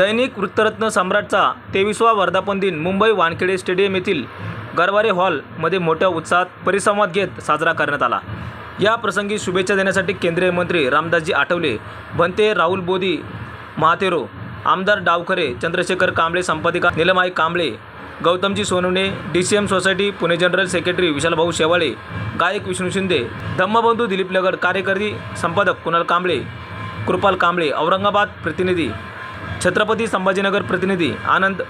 दैनिक वृत्तरत्न सम्राटचा तेवीसवा वर्धापन दिन मुंबई वानखेडे स्टेडियम येथील गरवारे हॉलमध्ये मोठ्या उत्साहात परिसंवाद घेत साजरा करण्यात आला. या प्रसंगी शुभेच्छा देण्यासाठी केंद्रीय मंत्री रामदासजी आठवले भंते राहुल बोधी महातेरो आमदार Davkhare Chandrashekhar Kamble संपादिका Nilmai Kamble Gautamji Sonawane D C M society Pune general secretary विशालभाऊ Shewale गायक विष्णू शिंदे धम्मबंधू दिलीप लगड कार्यकारी संपादक कुणाल कांबळे कृपाल कांबळे औरंगाबाद प्रतिनिधी छत्रपती संभाजीनगर प्रतिनिधी आनंद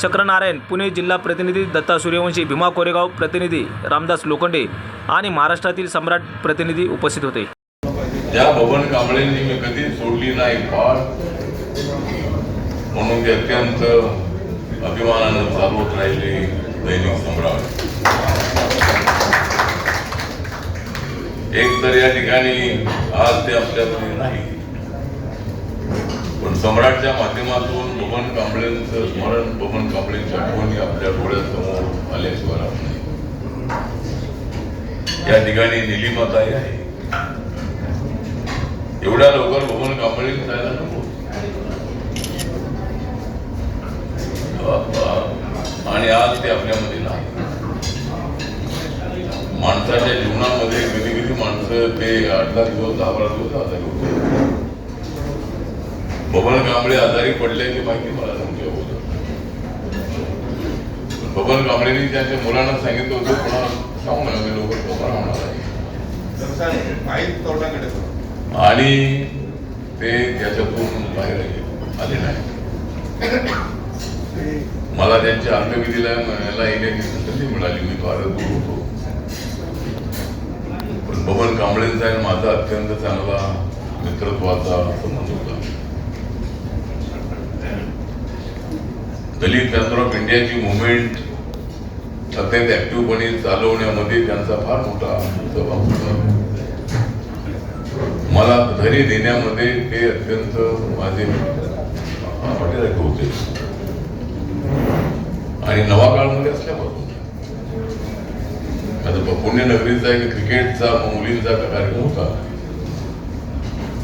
चक्रनारायण पुणे जिल्हा प्रतिनिधी दत्ता सूर्यवंशी भीमा कोरेगाव प्रतिनिधी रामदास लोखंडे आणि महाराष्ट्रातील सम्राट प्रतिनिधी उपस्थित होते. त्या भवन कांबळेंनी मी कधी सोडली नाही फार म्हणून ते अत्यंत अभिमानानं चालवत राहिले दैनिक सम्राट. एक तर या ठिकाणी आज ते आपल्याकडे नाही. पण सम्राटच्या माध्यमातून बबन कांबळेंचं स्मरण बबन कांबळेंच्या आठवणी आपल्या डोळ्यासमोर आल्याशिवाय राहत नाही या ठिकाणी निलिमाताई आहे. एवढ्या लवकर बबन कांबळे जायला नको. आणि आज ते आपल्यामध्ये नाही. माणसाच्या जीवनामध्ये कधी कधी माणसं ते आठ दहा दिवस दहा बारा दिवस आजारी होते बबन कांबळे आजारी पडल्याची माहिती मला नव्हती अगोदर बबन कांबळेने त्यांच्या मुलांना सांगितलं होतं कोणाला सांगू नका मी लवकर बरा होणार आहे आणि ते त्याच्यातून बाहेर आले आले नाही. मला त्यांच्या अंगविधीला म्हणायला येण्याची संधी मिळाली मी फार दूर होतो. पण बबन कांबळेंचा आणि माझा अत्यंत चांगला मित्रत्वाचा संबंध होता. दलित सेंटर ऑफ इंडियाची मुवमेंट अत्यंत ऍक्टिव्हपणे चालवण्यामध्ये त्यांचा फार मोठा सहभाग होता. मला धैर्य देण्यामध्ये ते अत्यंत माझे पाठीराखे होते. आणि नवा काळमध्ये असल्यापासून आता पुण्यनगरीचा एक क्रिकेटचा मुलींचा कार्यक्रम होता.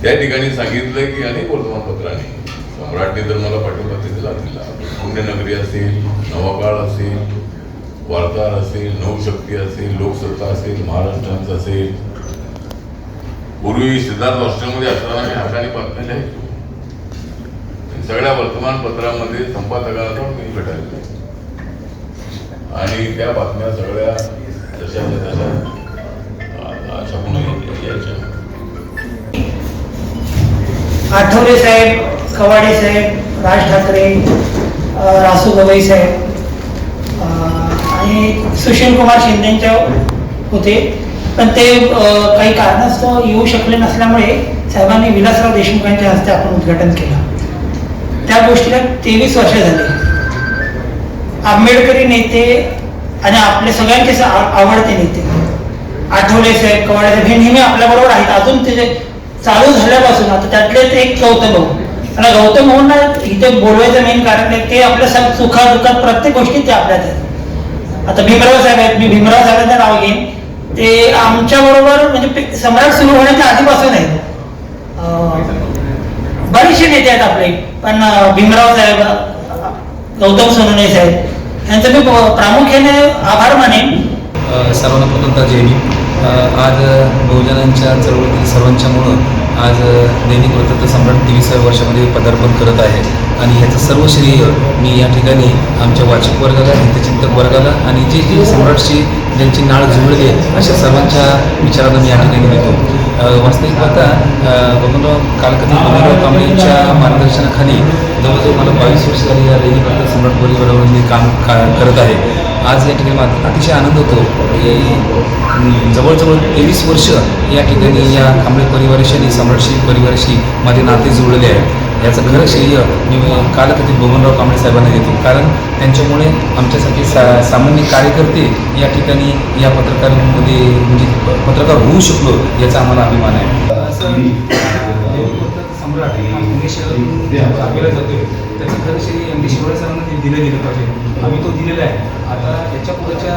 त्या ठिकाणी सांगितलं की अनेक वर्तमानपत्रांनी सम्राटने तर मला पाठिंबा दिला दिला पुण्यनगरी असेल नवाकाळ असेल वार्ताहर असेल नवशक्ती असेल लोकसत्ता असेल महाराष्ट्रांचं असेल. पूर्वी सिद्धार्थ हॉस्टेलमध्ये असताना मी हाताने बातम्या लिहायचो सगळ्या वर्तमानपत्रामध्ये संपादकांना मी भेटायचो आणि त्या बातम्या सगळ्या जशाच्या तशा छापून यायच्या. आठवले साहेब कवाडे साहेब राज ठाकरे रासू गवई साहेब आणि सुशील कुमार शिंदेच्या होते. पण ते काही कारणास्तव येऊ शकले नसल्यामुळे साहेबांनी विलासराव देशमुखांच्या हस्ते आपण उद्घाटन केलं. त्या गोष्टीला तेवीस वर्ष झाली. आंबेडकरी नेते आणि आपले सगळ्यांचे आवडते नेते. आठवले साहेब कवाडे साहेब हे नेहमी आपल्याबरोबर आहेत. अजून ते जे चालू झाल्यापासून आता त्यातलेच एक चौथ भाऊ. आणि गौतम भाऊंना इथे बोलवायचं मेन कारण आहे, ते आपल्या सग सुखा दुःखात प्रत्येक गोष्टीत ते आपल्यात आहेत. आता भीमराव साहेब आहेत मी भीमराव साहेबांचं नाव घेईन. ते आमच्या बरोबर म्हणजे सम्राट सुरू होण्याच्या आधीपासून आहेत. बरेचसे नेते आहेत आपले पण भीमराव साहेब गौतम सोनवणे साहेब यांचं मी प्रामुख्याने आभार मानेन. सर्वांना प्रथमतः जय आज बहुजनांच्या चळवळीतील सर्वांच्यामुळं आज दैनिक वृत्तपत्र सम्राट तेवीसाव्या वर्षामध्ये पदार्पण करत आहे. आणि ह्याचं सर्व श्रेय मी या ठिकाणी आमच्या वाचक वर्गाला हितचिंतक वर्गाला आणि जे जे सम्राटशी ज्यांची नाळ जुळली आहे अशा सर्वांच्या विचारांना मी या ठिकाणी देतो. वास्तविक पाहता बबनराव कालकथित बबनराव मार्गदर्शनाखाली जवळजवळ मला बावीस वर्ष झाली या दैनिक वृत्त सम्राट परिवारावर मी काम का करत आहे. आज या ठिकाणी मला अतिशय आनंद होतो की जवळजवळ तेवीस वर्ष या ठिकाणी या कांबळे परिवाराशी आणि सम्राटशी परिवाराशी माझे नाते जुळलेले आहे याचं खरं श्रेय मी कालकथित बबनराव कांबळे साहेबांना देतो. कारण त्यांच्यामुळे आमच्यासारखे सा सामान्य कार्यकर्ते या ठिकाणी या पत्रकारांमध्ये म्हणजे पत्रकार होऊ शकलो याचा आम्हाला अभिमान आहे. सम्राट आपल्याला जातोय. त्याचं खरं श्रेय एम डी शिवराय सरांना ते दिलं गेलं पाहिजे. आम्ही तो दिलेला आहे. आता याच्या पुढच्या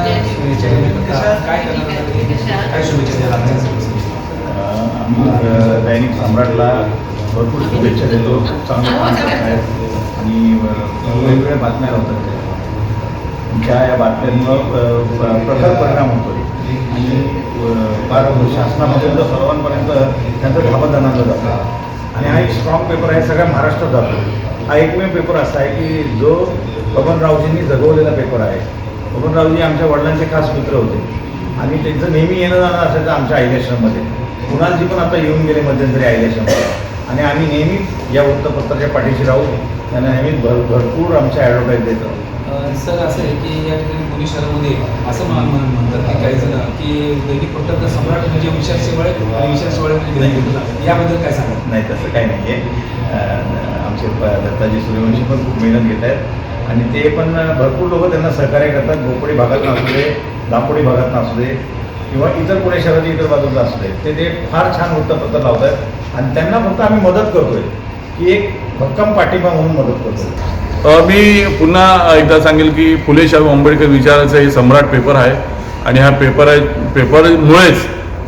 काय करणार काय शुभेच्छा द्यायला आम्ही? दैनिक सम्राटला भरपूर शुभेच्छा देतो. खूप चांगलं काम करत आहेत. आणि वेगवेगळ्या बातम्या लावतात. ज्या या बातम्यांमुळं प- प्रखर परिणाम होतो आणि फार शासनापर्यंत सर्वांपर्यंत त्यांचं धाबा जाणवलं जातं. आणि हा एक स्ट्रॉंग पेपर आहे सगळ्या महाराष्ट्रात जातो. हा एकमेव पेपर असा आहे की जो बबनरावजींनी जगवलेला पेपर आहे. बबनरावजी आमच्या वडिलांचे खास मित्र होते. आणि त्यांचं नेहमी येणं जाणं असायचं आमच्या आयलेश्रममध्ये कुणालजी पण आता येऊन गेले मध्यंतरी आयलेश्रममध्ये आणि आम्ही नेहमी या वृत्तपत्राच्या पाठीशी राहू त्यांना नेहमी भर भरपूर आमच्या ॲडव्हर्टाईज देतो. सर असं आहे की या ठिकाणी पुणे शहरामध्ये असं म्हण- म्हण- म्हणतात की काही जण की दैनिक वृत्तपत्र सम्राट म्हणजे विशाल शेवाळे आणि विशाल शेवाळे म्हणजे दैनिक. याबद्दल काय सांगा नाही तसं काही नाही आहे आमचे दत्ताजी सूर्यवंशी पण खूप मेहनत घेत आहेत. आणि ते पण भरपूर लोक त्यांना सहकार्य करतात. भोपळी भागातून असू दे दापोडी भागातून असू दे किंवा इतर पुणे शहराच्या इतर बाजूला असू दे ते ते फार छान वृत्तपत्र लावतात. आणि त्यांना फक्त आम्ही मदत करतोय की एक भक्कम पाठिंबा म्हणून मदत करतोय. मी पुन्हा एकदा सांगेल की फुले शाहू आंबेडकर विचाराचं हे सम्राट पेपर आहे. आणि हा पेपर आहे पेपरमुळेच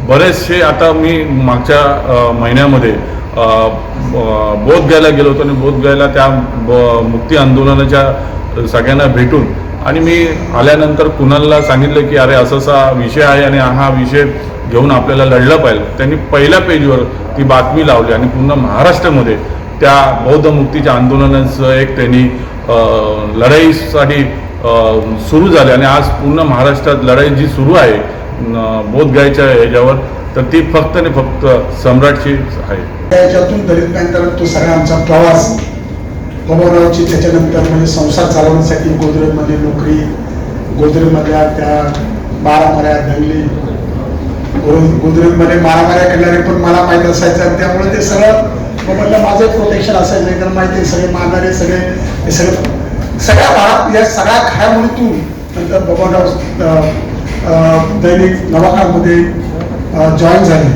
बरेचसे आता मी मागच्या महिन्यामध्ये बोध घ्यायला बोधगयाला गेलो होतो आणि बोधगयाला त्या ब- मुक्ती आंदोलनाच्या सगळ्यांना भेटून. आणि मी आल्यानंतर कुणालला सांगितलं की अरे असं असा विषय आहे आणि हा विषय घेऊन आपल्याला लढलं पाहिजे. त्यांनी पहिल्या पेजवर ती बातमी लावली आणि पूर्ण महाराष्ट्रामध्ये त्या बौद्ध मुक्तीच्या आंदोलनाचं एक त्यांनी लढाईसाठी सुरू झाले. आणि आज पूर्ण महाराष्ट्रात लढाई जी सुरू आहे बोधगायच्या याच्यावर ह्याच्यावर तर ती फक्त आणि फक्त सम्राटची आहे. त्याच्यातून दलितांतर तो सगळा आमचा प्रवास बबनरावची त्याच्यानंतर म्हणजे संसार चालवण्यासाठी गोदरेजमध्ये नोकरी गोदरेजमधल्या त्या मारामाऱ्या दंगली गोदरेजमध्ये मारामाऱ्या करणारे पण मला माहीत असायचं आणि त्यामुळे ते सगळं म्हटलं माझं प्रोटेक्शन असायचं. नाही तर माहिती आहे, सगळे मारणारे सगळे हे सगळं सगळ्या भागात या सगळ्या खायामुळेतून नंतर बबनराव दैनिक नवाकामध्ये जॉईन झाले.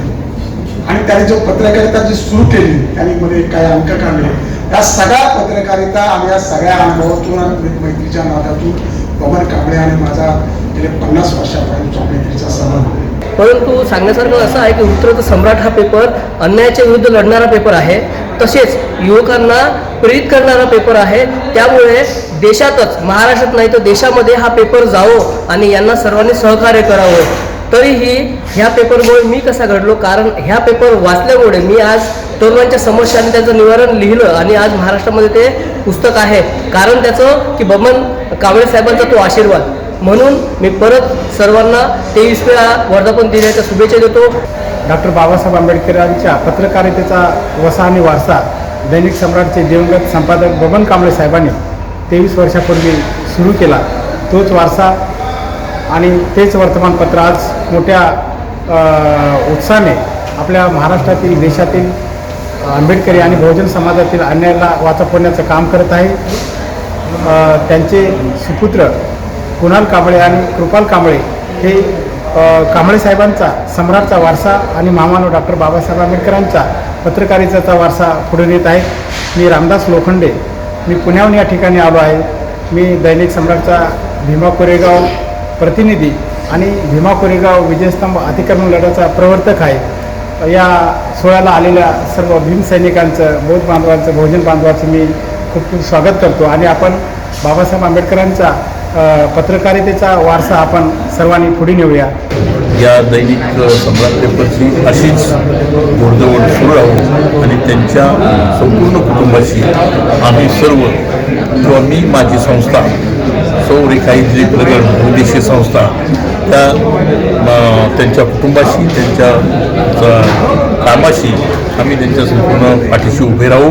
आणि त्याने जो पत्रकारिता जी सुरू केली त्याने मध्ये काही अंक काढले. या सगळ्या पत्रकारिता आणि या सगळ्या अनुभवातून आणि मैत्रीच्या नादातून पवन कांबळे आणि माझा गेले पन्नास वर्षापर्यंतचा मैत्रीचा संबंध परंतु सांगण्यासारखं असं आहे की उत्तर सम्राट हा पेपर अन्यायाच्या विरुद्ध लढणारा पेपर आहे. तसेच युवकांना प्रेरित करणारा पेपर आहे. त्यामुळे देशातच महाराष्ट्रात नाही तर देशामध्ये हा पेपर जावो आणि यांना सर्वांनी सहकार्य करावं. तरीही ह्या पेपरमुळे मी कसा घडलो? कारण ह्या पेपर वाचल्यामुळे मी आज तरुणांच्या समस्या आणि त्याचं निवारण लिहिलं आणि आज महाराष्ट्रामध्ये ते पुस्तक आहे. कारण त्याचं की बबन कांबळे साहेबांचा तो आशीर्वाद. म्हणून मी परत सर्वांना तेवीस वेळा वर्धापन दिनाच्या शुभेच्छा देतो. डॉक्टर बाबासाहेब आंबेडकरांच्या पत्रकारितेचा वसा आणि वारसा दैनिक सम्राटचे दिवंगत संपादक बबन कांबळे साहेबांनी तेवीस वर्षापूर्वी सुरू केला. तोच वारसा आणि तेच वर्तमानपत्र आज मोठ्या उत्साहाने आपल्या महाराष्ट्रातील देशातील आंबेडकरी आणि बहुजन समाजातील अन्यायाला वाचा फोडण्याचं काम करत आहे. त्यांचे सुपुत्र कुणाल कांबळे आणि कृपाल कांबळे हे कांबळे साहेबांचा सम्राटचा वारसा आणि मामानो डॉक्टर बाबासाहेब आंबेडकरांचा पत्रकारितेचा वारसा पुढे नेत आहे. मी रामदास लोखंडे. मी पुण्याहून या ठिकाणी आलो आहे. मी दैनिक सम्राटचा भीमा कोरेगाव प्रतिनिधी आणि भीमा कोरेगाव विजयस्तंभ अतिक्रमण लढ्याचा प्रवर्तक आहे. या सोहळ्याला आलेल्या सर्व भीम सैनिकांचं बौद्ध बांधवांचं भोजन बांधवाचं मी खूप खूप स्वागत करतो. आणि आपण बाबासाहेब आंबेडकरांचा पत्रकारितेचा वारसा आपण सर्वांनी पुढे नेऊया. या दैनिक सम्राट पेपरची अशीच घोडदौड सुरू राहू आणि त्यांच्या संपूर्ण कुटुंबाशी आम्ही सर्व किंवा मी माझी संस्था सौ रेखाईतली प्रगड उद्देशीय संस्था त्या त्यांच्या कुटुंबाशी त्यांच्या कामाशी आम्ही त्यांच्या संपूर्ण पाठीशी उभे राहू.